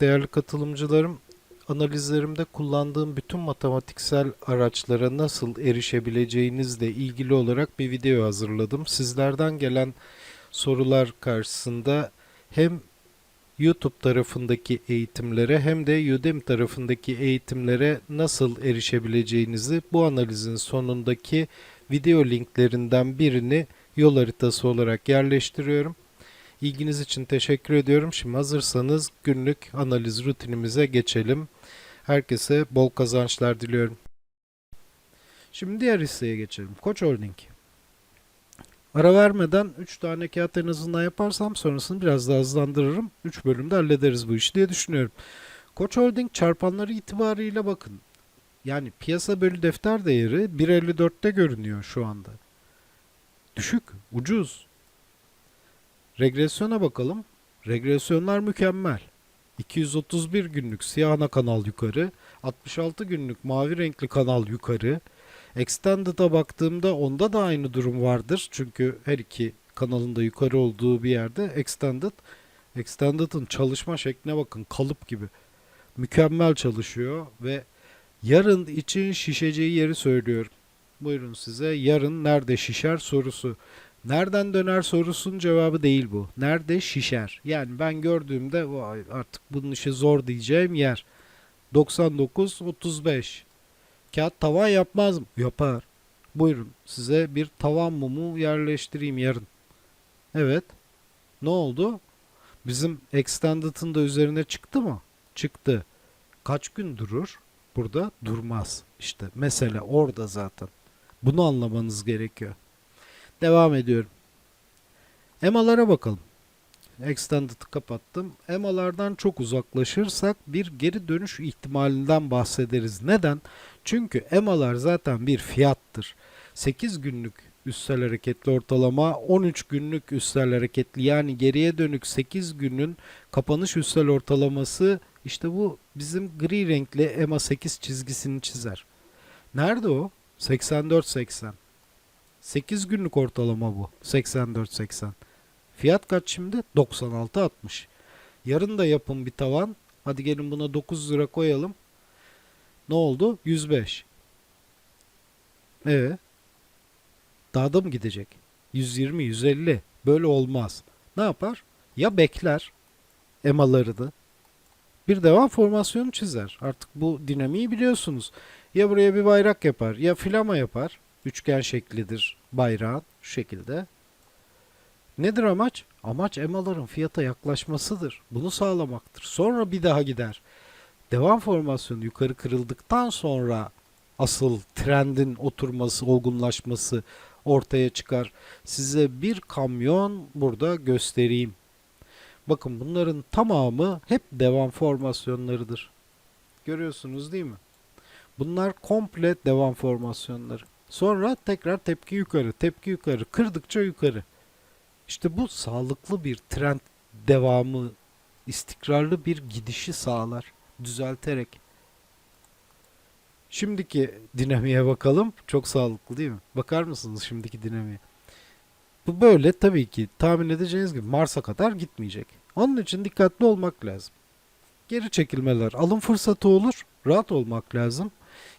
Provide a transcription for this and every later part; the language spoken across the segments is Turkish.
değerli katılımcılarım. Analizlerimde kullandığım bütün matematiksel araçlara nasıl erişebileceğinizle ilgili olarak bir video hazırladım. Sizlerden gelen sorular karşısında hem YouTube tarafındaki eğitimlere hem de Udemy tarafındaki eğitimlere nasıl erişebileceğinizi bu analizin sonundaki video linklerinden birini yol haritası olarak yerleştiriyorum. İlginiz için teşekkür ediyorum. Şimdi hazırsanız günlük analiz rutinimize geçelim. Herkese bol kazançlar diliyorum. Şimdi diğer hisseye geçelim. Koç Holding. Ara vermeden 3 tane kağıt en azından yaparsam sonrasını biraz daha hızlandırırım. 3 bölümde hallederiz bu işi diye düşünüyorum. Koç Holding çarpanları itibariyle bakın. Yani piyasa bölü defter değeri 1.54'te görünüyor şu anda. Düşük, ucuz. Regresyona bakalım. Regresyonlar mükemmel. 231 günlük siyah ana kanal yukarı, 66 günlük mavi renkli kanal yukarı. Extended'a baktığımda onda da aynı durum vardır. Çünkü her iki kanalın da yukarı olduğu bir yerde Extended. Extended'ın çalışma şekline bakın kalıp gibi. Mükemmel çalışıyor ve yarın için şişeceği yeri söylüyorum. Buyurun size yarın nerede şişer sorusu. Nereden döner sorusunun cevabı değil bu. Nerede şişer? Yani ben gördüğümde vay artık bunun işi zor diyeceğim yer. 99 35. Kağıt tavan yapmaz mı? Yapar. Buyurun size bir tavan mumu yerleştireyim yarın. Evet. Ne oldu? Bizim extended'ın da üzerine çıktı mı? Çıktı. Kaç gün durur? Burada durmaz. İşte mesele orada zaten. Bunu anlamanız gerekiyor. Devam ediyorum. EMA'lara bakalım. Extended'ı kapattım. EMA'lardan çok uzaklaşırsak bir geri dönüş ihtimalinden bahsederiz. Neden? Çünkü EMA'lar zaten bir fiyattır. 8 günlük üstel hareketli ortalama 13 günlük üstel hareketli yani geriye dönük 8 günün kapanış üstel ortalaması işte bu bizim gri renkli EMA 8 çizgisini çizer. Nerede o? 84-80. 8 günlük ortalama bu. 84-80. Fiyat kaç şimdi? 96-60. Yarın da yapın bir tavan. Hadi gelin buna 9 lira koyalım. Ne oldu? 105. Ee, daha da mı gidecek? 120, 150. Böyle olmaz. Ne yapar? Ya bekler emalarını. Bir devam formasyonu çizer. Artık bu dinamiği biliyorsunuz. Ya buraya bir bayrak yapar ya flama yapar. Üçgen şeklidir bayrağın şu şekilde. Nedir amaç? Amaç emaların fiyata yaklaşmasıdır. Bunu sağlamaktır. Sonra bir daha gider. Devam formasyonu yukarı kırıldıktan sonra asıl trendin oturması, olgunlaşması ortaya çıkar. Size bir kamyon burada göstereyim. Bakın bunların tamamı hep devam formasyonlarıdır. Görüyorsunuz değil mi? Bunlar komple devam formasyonları. Sonra tekrar tepki yukarı, tepki yukarı, kırdıkça yukarı. İşte bu sağlıklı bir trend devamı, istikrarlı bir gidişi sağlar düzelterek. Şimdiki dinamiğe bakalım. Çok sağlıklı değil mi? Bakar mısınız şimdiki dinamiğe? Bu böyle tabii ki tahmin edeceğiniz gibi Mars'a kadar gitmeyecek. Onun için dikkatli olmak lazım. Geri çekilmeler alım fırsatı olur. Rahat olmak lazım.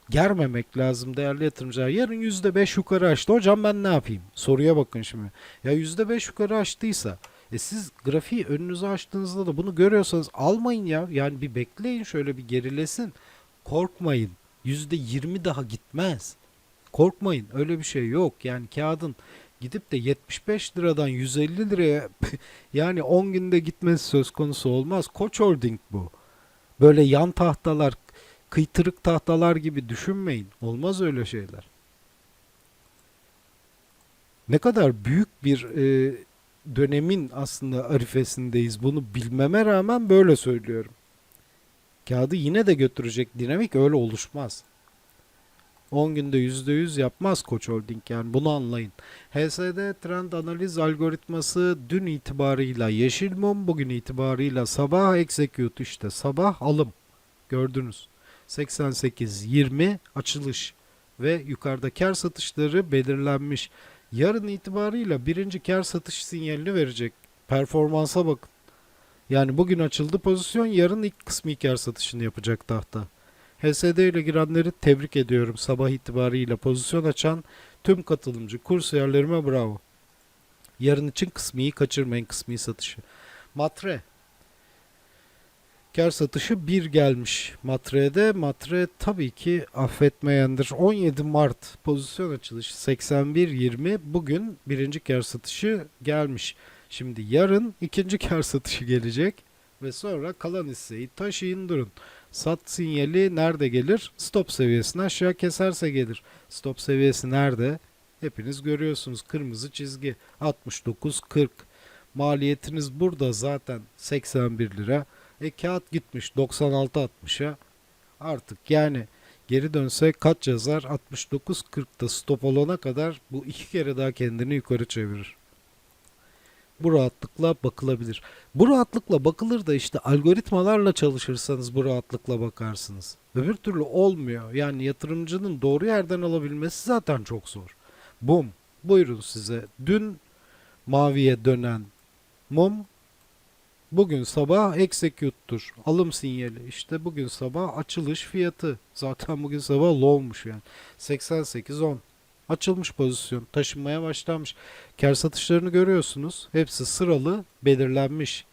Germemek lazım değerli yatırımcılar. Yarın %5 yukarı açtı. Hocam ben ne yapayım? Soruya bakın şimdi. Ya %5 yukarı açtıysa e siz grafiği önünüze açtığınızda da bunu görüyorsanız almayın ya. Yani bir bekleyin şöyle bir gerilesin. Korkmayın. %20 daha gitmez. Korkmayın. Öyle bir şey yok. Yani kağıdın gidip de 75 liradan 150 liraya yani 10 günde gitmesi söz konusu olmaz. Koç Holding bu. Böyle yan tahtalar, kıytırık tahtalar gibi düşünmeyin. Olmaz öyle şeyler. Ne kadar büyük bir e, dönemin aslında arifesindeyiz. Bunu bilmeme rağmen böyle söylüyorum. Kağıdı yine de götürecek dinamik öyle oluşmaz. 10 günde %100 yapmaz Koç Holding yani bunu anlayın. HSD trend analiz algoritması dün itibarıyla yeşil mum bugün itibarıyla sabah execute işte sabah alım gördünüz. 88-20 açılış ve yukarıda kar satışları belirlenmiş. Yarın itibarıyla birinci kar satış sinyalini verecek. Performansa bakın. Yani bugün açıldı pozisyon yarın ilk kısmı kar satışını yapacak tahta. HSD ile girenleri tebrik ediyorum sabah itibariyle pozisyon açan tüm katılımcı kursiyerlerime bravo. Yarın için kısmiyi kaçırmayın kısmi satışı. Matre. Kar satışı 1 gelmiş Matre'de. Matre tabii ki affetmeyendir. 17 Mart pozisyon açılışı 81.20 bugün birinci kar satışı gelmiş. Şimdi yarın ikinci kar satışı gelecek ve sonra kalan hisseyi taşıyın durun. Sat sinyali nerede gelir? Stop seviyesini aşağı keserse gelir. Stop seviyesi nerede? Hepiniz görüyorsunuz kırmızı çizgi 69.40. Maliyetiniz burada zaten 81 lira. E kağıt gitmiş 96.60'a. Artık yani geri dönse kaç yazar? 69.40'da stop olana kadar bu iki kere daha kendini yukarı çevirir. Bu rahatlıkla bakılabilir. Bu rahatlıkla bakılır da işte algoritmalarla çalışırsanız bu rahatlıkla bakarsınız. Öbür türlü olmuyor. Yani yatırımcının doğru yerden alabilmesi zaten çok zor. Bum. Buyurun size. Dün maviye dönen mum bugün sabah execute'tur. Alım sinyali. İşte bugün sabah açılış fiyatı. Zaten bugün sabah low'muş yani. 88.10. Açılmış pozisyon. Taşınmaya başlamış. Kar satışlarını görüyorsunuz. Hepsi sıralı belirlenmiş.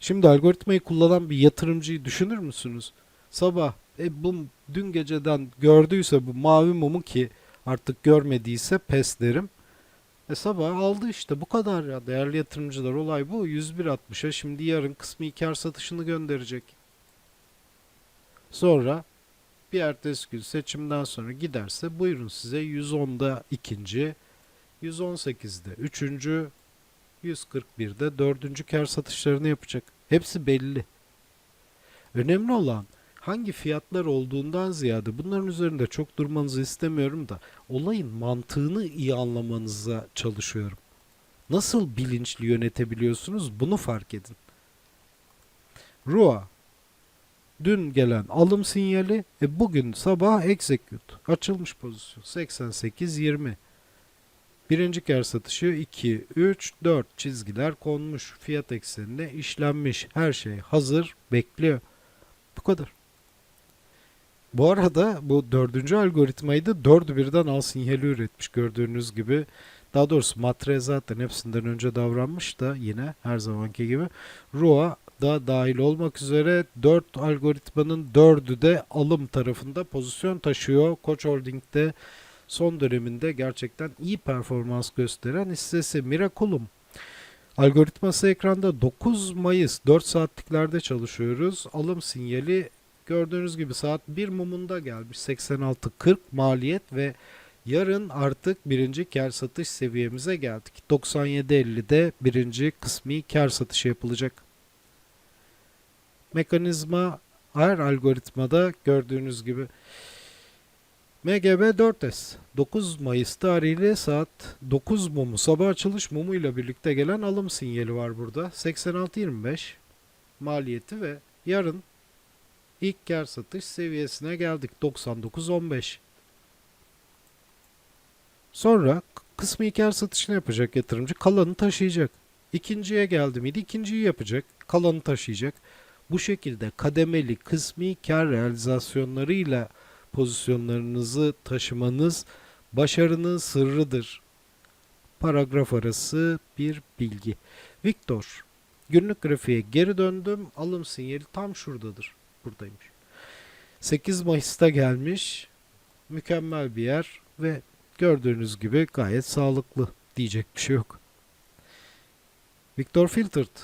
Şimdi algoritmayı kullanan bir yatırımcıyı düşünür müsünüz? Sabah e, bu dün geceden gördüyse bu mavi mumu ki artık görmediyse pes derim. E sabah aldı işte bu kadar ya değerli yatırımcılar olay bu 101.60'a şimdi yarın kısmi kar satışını gönderecek. Sonra bir ertesi gün seçimden sonra giderse buyurun size 110'da ikinci, 118'de üçüncü, 141'de dördüncü kar satışlarını yapacak. Hepsi belli. Önemli olan hangi fiyatlar olduğundan ziyade bunların üzerinde çok durmanızı istemiyorum da olayın mantığını iyi anlamanıza çalışıyorum. Nasıl bilinçli yönetebiliyorsunuz bunu fark edin. Rua Dün gelen alım sinyali e bugün sabah execute açılmış pozisyon 88-20 Birinci kar satışı 2, 3, 4 çizgiler konmuş. Fiyat eksenine işlenmiş. Her şey hazır, bekliyor. Bu kadar. Bu arada bu dördüncü algoritmayı da dördü birden al sinyali üretmiş gördüğünüz gibi. Daha doğrusu Matre zaten hepsinden önce davranmış da yine her zamanki gibi. Rua da dahil olmak üzere 4 algoritmanın 4'ü de alım tarafında pozisyon taşıyor. Koç Holding'de son döneminde gerçekten iyi performans gösteren hissesi Miraculum. Algoritması ekranda 9 Mayıs 4 saatliklerde çalışıyoruz. Alım sinyali gördüğünüz gibi saat 1 mumunda gelmiş 86.40 maliyet ve yarın artık birinci kar satış seviyemize geldik. 97.50'de birinci kısmi kar satışı yapılacak. Mekanizma her algoritmada gördüğünüz gibi MGB 4S 9 Mayıs tarihiyle saat 9 mumu sabah açılış mumuyla birlikte gelen alım sinyali var burada. 86.25 maliyeti ve yarın ilk kar satış seviyesine geldik 99.15. Sonra kısmi kar satışını yapacak yatırımcı kalanı taşıyacak. İkinciye geldi miydi ikinciyi yapacak kalanı taşıyacak. Bu şekilde kademeli kısmi kar realizasyonlarıyla pozisyonlarınızı taşımanız başarının sırrıdır. Paragraf arası bir bilgi. Victor, günlük grafiğe geri döndüm. Alım sinyali tam şuradadır. Buradaymış. 8 Mayıs'ta gelmiş. Mükemmel bir yer ve gördüğünüz gibi gayet sağlıklı. Diyecek bir şey yok. Victor Filtered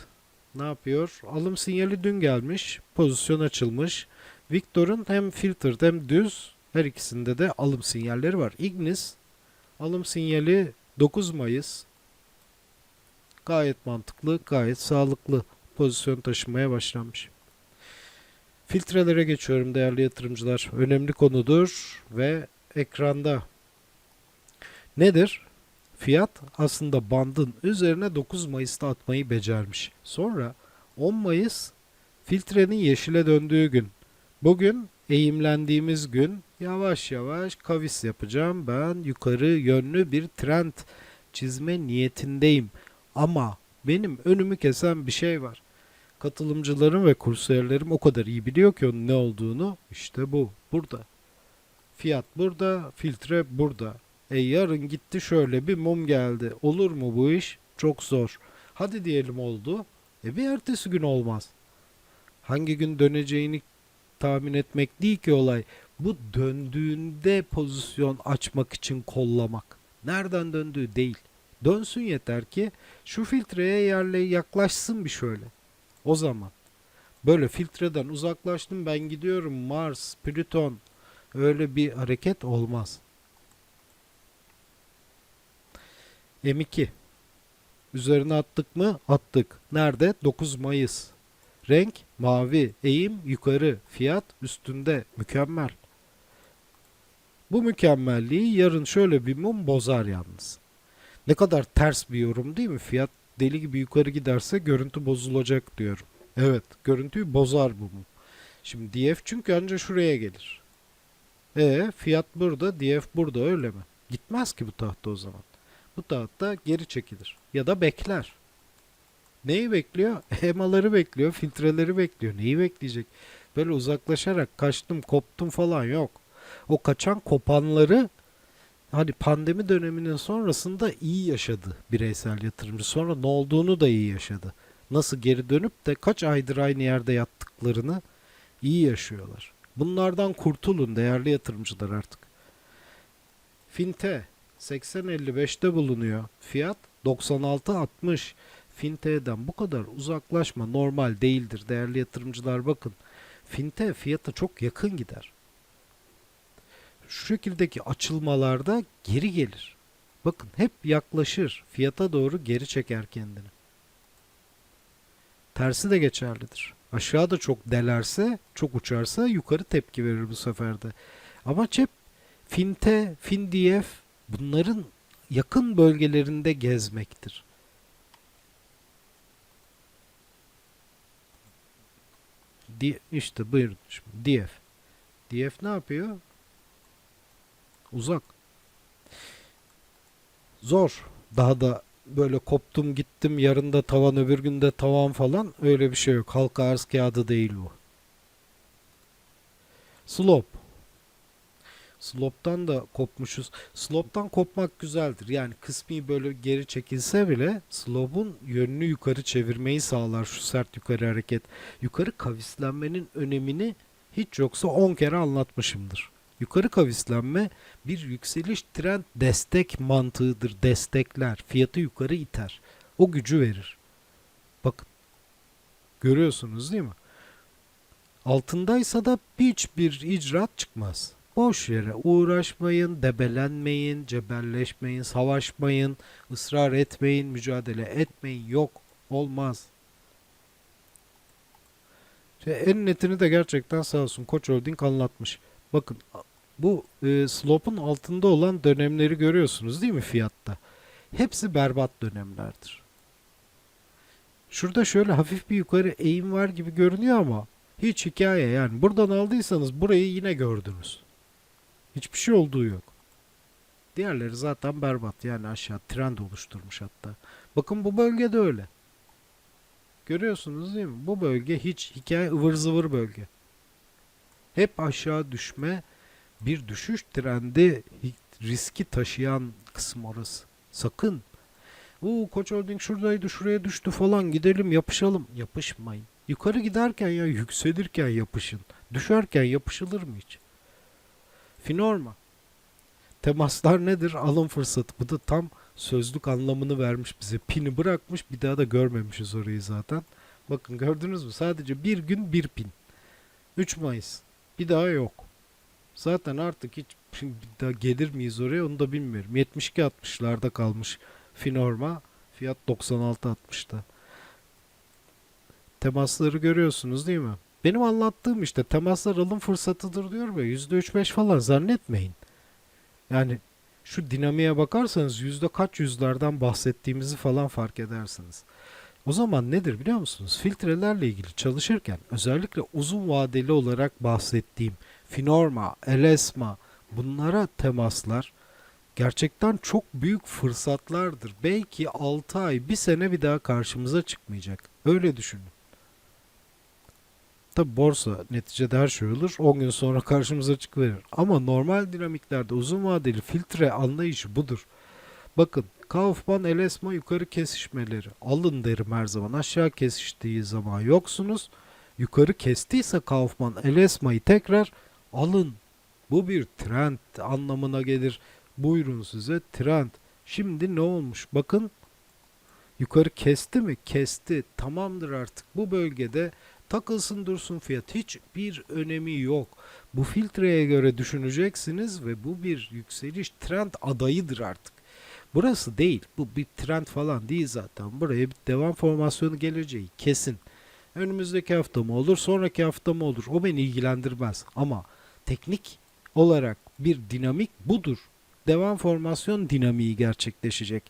ne yapıyor? Alım sinyali dün gelmiş. Pozisyon açılmış. Victor'un hem filtered hem düz her ikisinde de alım sinyalleri var. Ignis alım sinyali 9 Mayıs. Gayet mantıklı, gayet sağlıklı pozisyon taşımaya başlamış. Filtrelere geçiyorum değerli yatırımcılar. Önemli konudur ve ekranda nedir? Fiyat aslında bandın üzerine 9 Mayıs'ta atmayı becermiş. Sonra 10 Mayıs filtrenin yeşile döndüğü gün. Bugün eğimlendiğimiz gün yavaş yavaş kavis yapacağım. Ben yukarı yönlü bir trend çizme niyetindeyim. Ama Benim önümü kesen bir şey var. Katılımcılarım ve kursiyerlerim o kadar iyi biliyor ki onun ne olduğunu. İşte bu. Burada. Fiyat burada, filtre burada. E yarın gitti şöyle bir mum geldi. Olur mu bu iş? Çok zor. Hadi diyelim oldu. E bir ertesi gün olmaz. Hangi gün döneceğini tahmin etmek değil ki olay. Bu döndüğünde pozisyon açmak için kollamak. Nereden döndüğü değil. Dönsün yeter ki şu filtreye yerle yaklaşsın bir şöyle. O zaman. Böyle filtreden uzaklaştım ben gidiyorum Mars, Plüton. Öyle bir hareket olmaz. M2. Üzerine attık mı? Attık. Nerede? 9 Mayıs. Renk mavi, eğim yukarı, fiyat üstünde. Mükemmel. Bu mükemmelliği yarın şöyle bir mum bozar yalnız. Ne kadar ters bir yorum değil mi? Fiyat deli gibi yukarı giderse görüntü bozulacak diyorum. Evet, görüntüyü bozar bu mum. Şimdi DF çünkü ancak şuraya gelir. E fiyat burada, DF burada öyle mi? Gitmez ki bu tahta o zaman. Bu tahta geri çekilir ya da bekler. Neyi bekliyor? Emaları bekliyor, filtreleri bekliyor. Neyi bekleyecek? Böyle uzaklaşarak kaçtım, koptum falan yok. O kaçan kopanları hani pandemi döneminin sonrasında iyi yaşadı bireysel yatırımcı. Sonra ne olduğunu da iyi yaşadı. Nasıl geri dönüp de kaç aydır aynı yerde yattıklarını iyi yaşıyorlar. Bunlardan kurtulun değerli yatırımcılar artık. Finte 80.55'te bulunuyor. Fiyat 96.60. Finte'den bu kadar uzaklaşma normal değildir değerli yatırımcılar bakın. Finte fiyata çok yakın gider. Şu şekildeki açılmalarda geri gelir. Bakın hep yaklaşır. Fiyata doğru geri çeker kendini. Tersi de geçerlidir. Aşağıda çok delerse, çok uçarsa yukarı tepki verir bu sefer de. Ama hep finte, findiyef bunların yakın bölgelerinde gezmektir. Di işte buyurun şimdi DF. DF ne yapıyor? Uzak. Zor. Daha da böyle koptum gittim yarın da tavan öbür günde tavan falan öyle bir şey yok. Halka arz kağıdı değil bu. Slope. Slope'dan da kopmuşuz. Slope'dan kopmak güzeldir. Yani kısmi böyle geri çekilse bile slope'un yönünü yukarı çevirmeyi sağlar şu sert yukarı hareket. Yukarı kavislenmenin önemini hiç yoksa 10 kere anlatmışımdır. Yukarı kavislenme bir yükseliş trend destek mantığıdır. Destekler, fiyatı yukarı iter. O gücü verir. Bakın. Görüyorsunuz değil mi? Altındaysa da hiçbir icraat çıkmaz. Boş yere uğraşmayın, debelenmeyin, cebelleşmeyin, savaşmayın, ısrar etmeyin, mücadele etmeyin. Yok, olmaz. Şey, en netini de gerçekten sağ olsun Koç Holding anlatmış. Bakın bu e, slope'un altında olan dönemleri görüyorsunuz değil mi fiyatta? Hepsi berbat dönemlerdir. Şurada şöyle hafif bir yukarı eğim var gibi görünüyor ama hiç hikaye yani. Buradan aldıysanız burayı yine gördünüz. Hiçbir şey olduğu yok. Diğerleri zaten berbat yani aşağı trend oluşturmuş hatta. Bakın bu bölgede öyle. Görüyorsunuz değil mi? Bu bölge hiç hikaye ıvır zıvır bölge. Hep aşağı düşme bir düşüş trendi riski taşıyan kısım orası. Sakın. Oo Koç Holding şuradaydı şuraya düştü falan gidelim yapışalım. Yapışmayın. Yukarı giderken ya yükselirken yapışın. Düşerken yapışılır mı hiç? Finorma. Temaslar nedir? Alım fırsatı. Bu da tam sözlük anlamını vermiş bize. Pini bırakmış bir daha da görmemişiz orayı zaten. Bakın gördünüz mü? Sadece bir gün bir pin. 3 Mayıs. Bir daha yok. Zaten artık hiç daha gelir miyiz oraya onu da bilmiyorum. 72-60'larda kalmış Finorma. Fiyat 96-60'da. Temasları görüyorsunuz değil mi? Benim anlattığım işte temaslar alım fırsatıdır diyorum ya %3-5 falan zannetmeyin. Yani şu dinamiğe bakarsanız yüzde kaç yüzlerden bahsettiğimizi falan fark edersiniz. O zaman nedir biliyor musunuz? Filtrelerle ilgili çalışırken özellikle uzun vadeli olarak bahsettiğim Finorma, Elesma bunlara temaslar gerçekten çok büyük fırsatlardır. Belki 6 ay, bir sene bir daha karşımıza çıkmayacak. Öyle düşünün. Tabi borsa neticede her şey olur. 10 gün sonra karşımıza çıkıverir. Ama normal dinamiklerde uzun vadeli filtre anlayışı budur. Bakın Kaufman Elesma yukarı kesişmeleri. Alın derim her zaman. Aşağı kesiştiği zaman yoksunuz. Yukarı kestiyse Kaufman Elesma'yı tekrar alın. Bu bir trend anlamına gelir. Buyurun size trend. Şimdi ne olmuş? Bakın yukarı kesti mi? Kesti. Tamamdır artık. Bu bölgede takılsın dursun fiyat. Hiçbir önemi yok. Bu filtreye göre düşüneceksiniz ve bu bir yükseliş trend adayıdır artık. Burası değil. Bu bir trend falan değil zaten. Buraya bir devam formasyonu geleceği kesin. Önümüzdeki hafta mı olur, sonraki hafta mı olur? O beni ilgilendirmez. Ama teknik olarak bir dinamik budur. Devam formasyon dinamiği gerçekleşecek.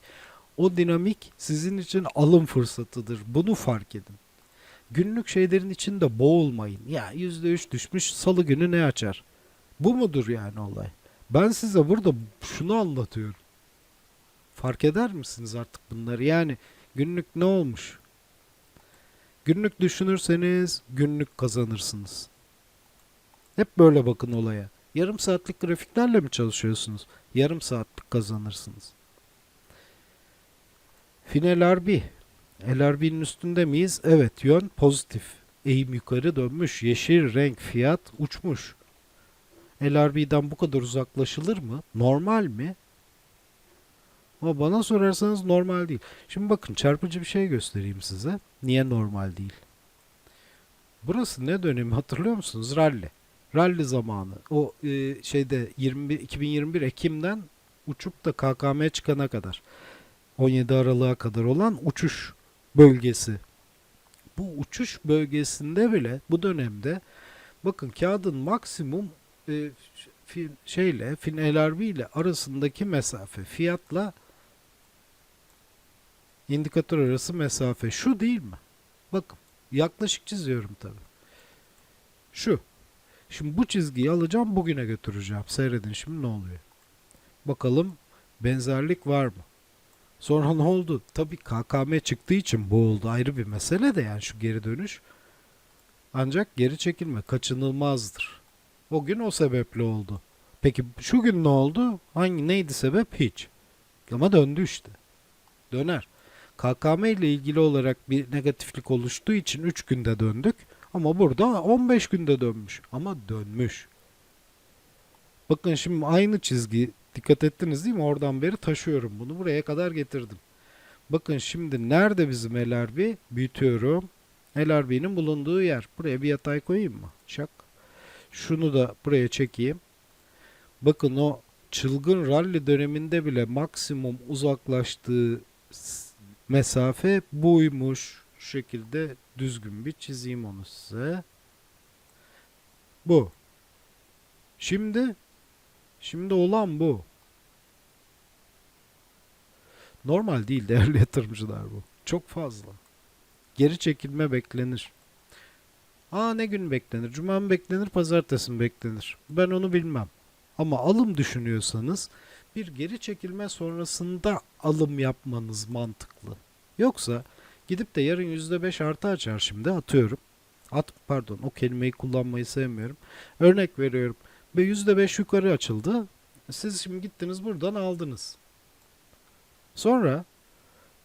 O dinamik sizin için alım fırsatıdır. Bunu fark edin. Günlük şeylerin içinde boğulmayın. Ya %3 düşmüş salı günü ne açar? Bu mudur yani olay? Ben size burada şunu anlatıyorum. Fark eder misiniz artık bunları? Yani günlük ne olmuş? Günlük düşünürseniz günlük kazanırsınız. Hep böyle bakın olaya. Yarım saatlik grafiklerle mi çalışıyorsunuz? Yarım saatlik kazanırsınız. Fin LRB. LRB'nin üstünde miyiz? Evet yön pozitif. Eğim yukarı dönmüş. Yeşil renk fiyat uçmuş. LRB'den bu kadar uzaklaşılır mı? Normal mi? Ama bana sorarsanız normal değil. Şimdi bakın çarpıcı bir şey göstereyim size. Niye normal değil? Burası ne dönemi hatırlıyor musunuz? Rally. Rally zamanı. O e, şeyde 21, 2021 Ekim'den uçup da KKM'ye çıkana kadar. 17 Aralık'a kadar olan uçuş bölgesi. Bu uçuş bölgesinde bile bu dönemde bakın kağıdın maksimum e, fin, şeyle fin LRB ile arasındaki mesafe fiyatla indikatör arası mesafe şu değil mi? Bakın yaklaşık çiziyorum tabi. Şu. Şimdi bu çizgiyi alacağım bugüne götüreceğim. Seyredin şimdi ne oluyor. Bakalım benzerlik var mı? Sonra ne oldu? Tabii KKM çıktığı için bu oldu ayrı bir mesele de yani şu geri dönüş. Ancak geri çekilme kaçınılmazdır. O gün o sebeple oldu. Peki şu gün ne oldu? Hangi neydi sebep? Hiç. Ama döndü işte. Döner. KKM ile ilgili olarak bir negatiflik oluştuğu için 3 günde döndük. Ama burada 15 günde dönmüş. Ama dönmüş. Bakın şimdi aynı çizgi dikkat ettiniz değil mi? Oradan beri taşıyorum bunu. Buraya kadar getirdim. Bakın şimdi nerede bizim LRB? Büyütüyorum. LRB'nin bulunduğu yer. Buraya bir yatay koyayım mı? Çak. Şunu da buraya çekeyim. Bakın o çılgın rally döneminde bile maksimum uzaklaştığı mesafe buymuş. Şu şekilde düzgün bir çizeyim onu size. Bu. Şimdi şimdi olan bu. Normal değil değerli yatırımcılar bu. Çok fazla. Geri çekilme beklenir. Aa ne gün beklenir? Cuma mı beklenir, pazartesi mi beklenir? Ben onu bilmem. Ama alım düşünüyorsanız bir geri çekilme sonrasında alım yapmanız mantıklı. Yoksa gidip de yarın %5 artı açar şimdi atıyorum. At pardon o kelimeyi kullanmayı sevmiyorum. Örnek veriyorum. Ve %5 yukarı açıldı. Siz şimdi gittiniz buradan aldınız. Sonra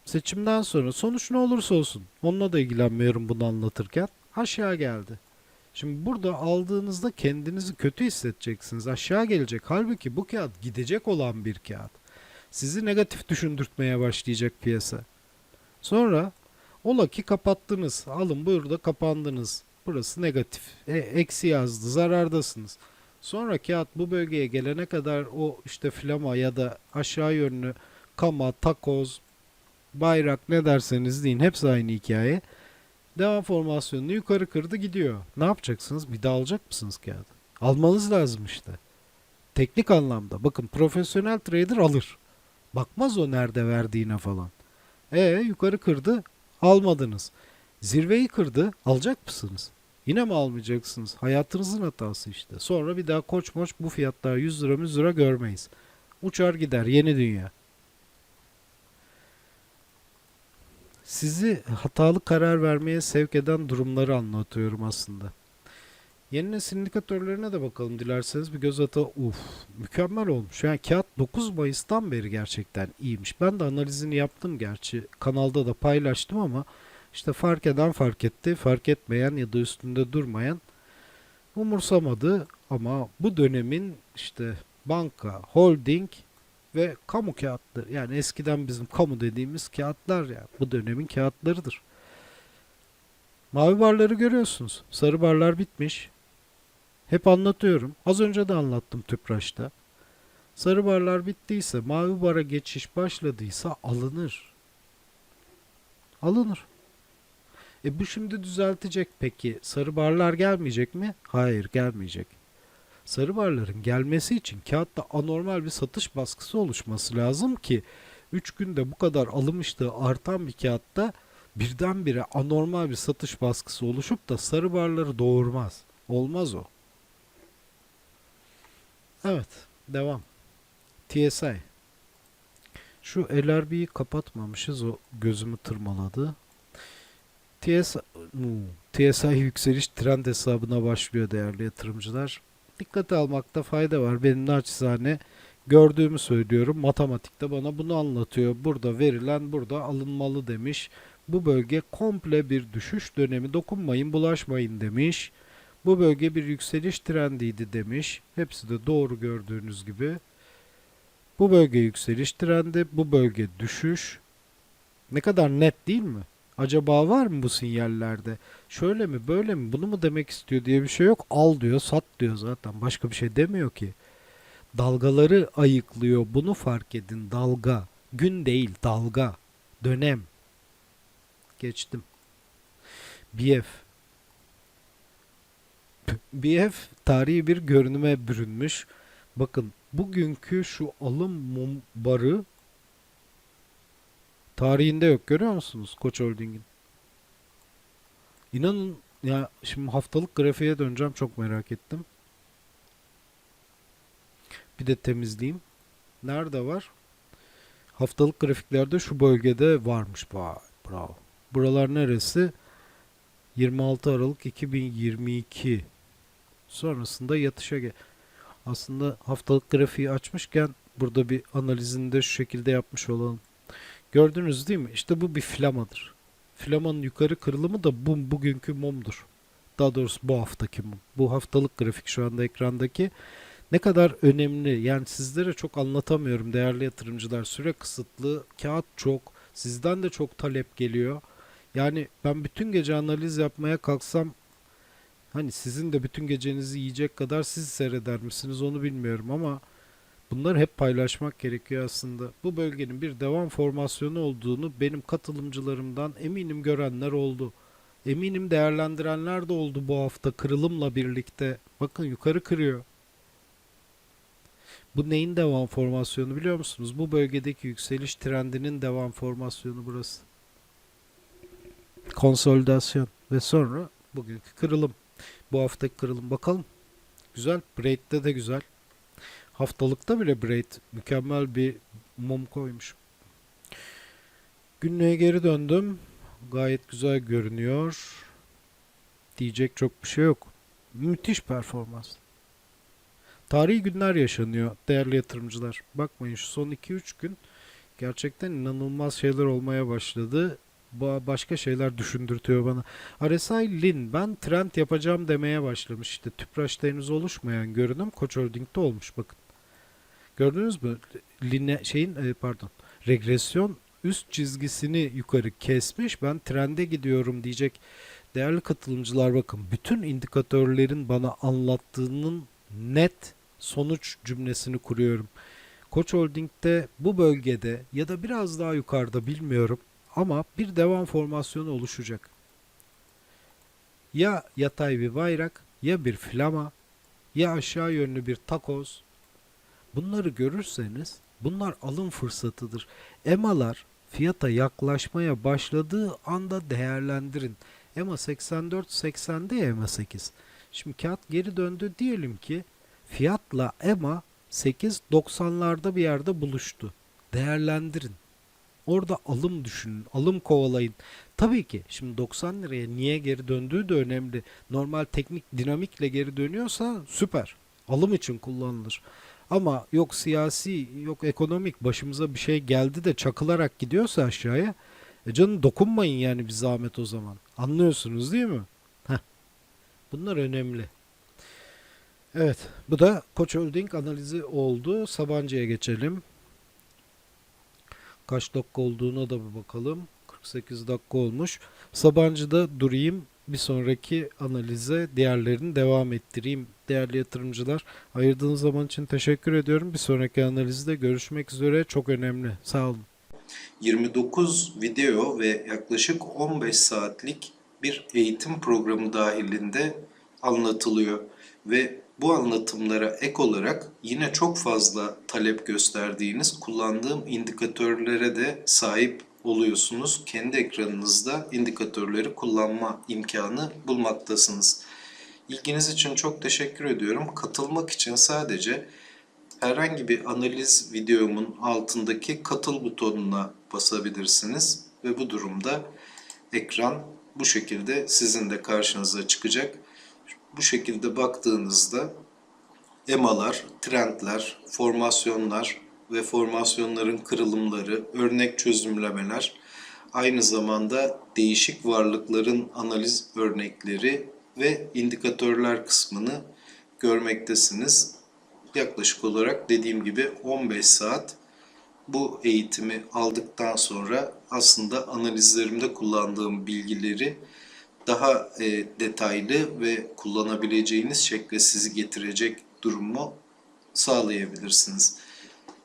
seçimden sonra sonuç ne olursa olsun onunla da ilgilenmiyorum bunu anlatırken aşağı geldi. Şimdi burada aldığınızda kendinizi kötü hissedeceksiniz. Aşağı gelecek. Halbuki bu kağıt gidecek olan bir kağıt. Sizi negatif düşündürtmeye başlayacak piyasa. Sonra ola ki kapattınız. Alın burada kapandınız. Burası negatif. E, eksi yazdı. Zarardasınız. Sonra kağıt bu bölgeye gelene kadar o işte flama ya da aşağı yönlü kama, takoz, bayrak ne derseniz deyin hepsi aynı hikaye. Devam formasyonunu yukarı kırdı gidiyor. Ne yapacaksınız? Bir daha alacak mısınız kağıdı? Almanız lazım işte. Teknik anlamda. Bakın profesyonel trader alır. Bakmaz o nerede verdiğine falan. E yukarı kırdı almadınız. Zirveyi kırdı alacak mısınız? Yine mi almayacaksınız? Hayatınızın hatası işte. Sonra bir daha koç moç bu fiyatlar 100 lira 100 lira görmeyiz. uçar gider yeni dünya. Sizi hatalı karar vermeye sevk eden durumları anlatıyorum aslında. Yeni nesil indikatörlerine de bakalım dilerseniz bir göz ata. Uf, mükemmel olmuş. Yani kağıt 9 Mayıs'tan beri gerçekten iyiymiş. Ben de analizini yaptım gerçi. Kanalda da paylaştım ama işte fark eden fark etti, fark etmeyen ya da üstünde durmayan umursamadı ama bu dönemin işte banka, holding ve kamu kağıtları yani eskiden bizim kamu dediğimiz kağıtlar ya bu dönemin kağıtlarıdır. Mavi barları görüyorsunuz. Sarı barlar bitmiş. Hep anlatıyorum. Az önce de anlattım Tüpraş'ta. Sarı barlar bittiyse, mavi bara geçiş başladıysa alınır. Alınır. E bu şimdi düzeltecek peki. Sarı barlar gelmeyecek mi? Hayır gelmeyecek. Sarı barların gelmesi için kağıtta anormal bir satış baskısı oluşması lazım ki 3 günde bu kadar alım iştahı artan bir kağıtta birdenbire anormal bir satış baskısı oluşup da sarı barları doğurmaz. Olmaz o. Evet, devam. TSI. Şu LRB'yi kapatmamışız o gözümü tırmaladı. TSI, Hmm, TSI yükseliş trend hesabına başlıyor değerli yatırımcılar. Dikkate almakta fayda var. Benim naçizane gördüğümü söylüyorum. Matematikte bana bunu anlatıyor. Burada verilen burada alınmalı demiş. Bu bölge komple bir düşüş dönemi dokunmayın bulaşmayın demiş. Bu bölge bir yükseliş trendiydi demiş. Hepsi de doğru gördüğünüz gibi. Bu bölge yükseliş trendi, bu bölge düşüş. Ne kadar net değil mi? Acaba var mı bu sinyallerde? Şöyle mi böyle mi bunu mu demek istiyor diye bir şey yok. Al diyor sat diyor zaten başka bir şey demiyor ki. Dalgaları ayıklıyor bunu fark edin dalga. Gün değil dalga. Dönem. Geçtim. BF. BF tarihi bir görünüme bürünmüş. Bakın bugünkü şu alım mum barı tarihinde yok görüyor musunuz Koç Holding'in? İnanın ya şimdi haftalık grafiğe döneceğim çok merak ettim. Bir de temizleyeyim. Nerede var? Haftalık grafiklerde şu bölgede varmış. Vay bravo. Buralar neresi? 26 Aralık 2022. Sonrasında yatışa gel. Aslında haftalık grafiği açmışken burada bir analizini de şu şekilde yapmış olalım. Gördünüz değil mi? İşte bu bir flamadır. Flamanın yukarı kırılımı da bu bugünkü mumdur. Daha doğrusu bu haftaki mum. Bu haftalık grafik şu anda ekrandaki ne kadar önemli. Yani sizlere çok anlatamıyorum değerli yatırımcılar. Süre kısıtlı, kağıt çok, sizden de çok talep geliyor. Yani ben bütün gece analiz yapmaya kalksam hani sizin de bütün gecenizi yiyecek kadar siz seyreder misiniz onu bilmiyorum ama bunları hep paylaşmak gerekiyor aslında. Bu bölgenin bir devam formasyonu olduğunu benim katılımcılarımdan eminim görenler oldu. Eminim değerlendirenler de oldu bu hafta kırılımla birlikte. Bakın yukarı kırıyor. Bu neyin devam formasyonu biliyor musunuz? Bu bölgedeki yükseliş trendinin devam formasyonu burası. Konsolidasyon ve sonra bugünkü kırılım. Bu haftaki kırılım bakalım. Güzel. Braid'de de güzel. Haftalıkta bile Braid mükemmel bir mum koymuş. Günlüğe geri döndüm. Gayet güzel görünüyor. Diyecek çok bir şey yok. Müthiş performans. Tarihi günler yaşanıyor değerli yatırımcılar. Bakmayın şu son 2-3 gün gerçekten inanılmaz şeyler olmaya başladı. Ba- Başka şeyler düşündürtüyor bana. RSI Lin ben trend yapacağım demeye başlamış. İşte Tüpraş'ta henüz oluşmayan görünüm Koç Holding'de olmuş bakın. Gördünüz mü? Line, şeyin e, pardon regresyon üst çizgisini yukarı kesmiş. Ben trende gidiyorum diyecek. Değerli katılımcılar bakın bütün indikatörlerin bana anlattığının net sonuç cümlesini kuruyorum. Koç Holding'de bu bölgede ya da biraz daha yukarıda bilmiyorum ama bir devam formasyonu oluşacak. Ya yatay bir bayrak ya bir flama ya aşağı yönlü bir takoz. Bunları görürseniz bunlar alım fırsatıdır. EMA'lar fiyata yaklaşmaya başladığı anda değerlendirin. EMA 84.80'de ya EMA 8. Şimdi kağıt geri döndü diyelim ki fiyatla EMA 8 90'larda bir yerde buluştu. Değerlendirin. Orada alım düşünün, alım kovalayın. Tabii ki şimdi 90 liraya niye geri döndüğü de önemli. Normal teknik dinamikle geri dönüyorsa süper. Alım için kullanılır. Ama yok siyasi, yok ekonomik başımıza bir şey geldi de çakılarak gidiyorsa aşağıya e canım dokunmayın yani bir zahmet o zaman. Anlıyorsunuz değil mi? Heh. Bunlar önemli. Evet, bu da Koç Holding analizi oldu. Sabancı'ya geçelim. Kaç dakika olduğuna da bir bakalım. 48 dakika olmuş. Sabancı'da durayım. Bir sonraki analize diğerlerini devam ettireyim. Değerli yatırımcılar, ayırdığınız zaman için teşekkür ediyorum. Bir sonraki analizde görüşmek üzere. Çok önemli. Sağ olun. 29 video ve yaklaşık 15 saatlik bir eğitim programı dahilinde anlatılıyor ve bu anlatımlara ek olarak yine çok fazla talep gösterdiğiniz kullandığım indikatörlere de sahip oluyorsunuz. Kendi ekranınızda indikatörleri kullanma imkanı bulmaktasınız. İlginiz için çok teşekkür ediyorum. Katılmak için sadece herhangi bir analiz videomun altındaki katıl butonuna basabilirsiniz ve bu durumda ekran bu şekilde sizin de karşınıza çıkacak. Bu şekilde baktığınızda EMA'lar, trendler, formasyonlar ve formasyonların kırılımları, örnek çözümlemeler, aynı zamanda değişik varlıkların analiz örnekleri ve indikatörler kısmını görmektesiniz. Yaklaşık olarak dediğim gibi 15 saat bu eğitimi aldıktan sonra aslında analizlerimde kullandığım bilgileri daha e, detaylı ve kullanabileceğiniz şekle sizi getirecek durumu sağlayabilirsiniz.